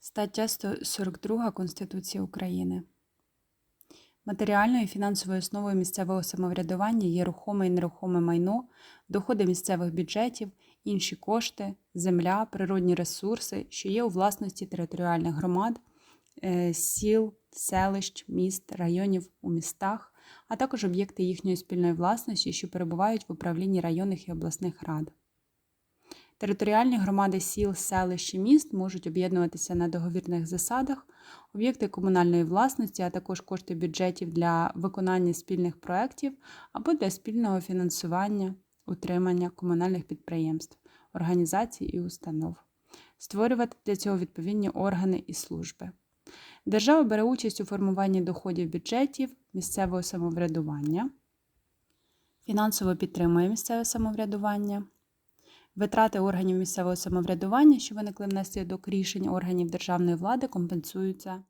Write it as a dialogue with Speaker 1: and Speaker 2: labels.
Speaker 1: Стаття 142 Конституції України. Матеріальною і фінансовою основою місцевого самоврядування є рухоме і нерухоме майно, доходи місцевих бюджетів, інші кошти, земля, природні ресурси, що є у власності територіальних громад, е, сіл, селищ, міст, районів у містах, а також об'єкти їхньої спільної власності, що перебувають в управлінні районних і обласних рад. Територіальні громади сіл, селищ і міст можуть об'єднуватися на договірних засадах, об'єкти комунальної власності, а також кошти бюджетів для виконання спільних проєктів або для спільного фінансування, утримання комунальних підприємств, організацій і установ, створювати для цього відповідні органи і служби. Держава бере участь у формуванні доходів бюджетів місцевого самоврядування, фінансово підтримує місцеве самоврядування. Витрати органів місцевого самоврядування, що виникли внаслідок рішень органів державної влади, компенсуються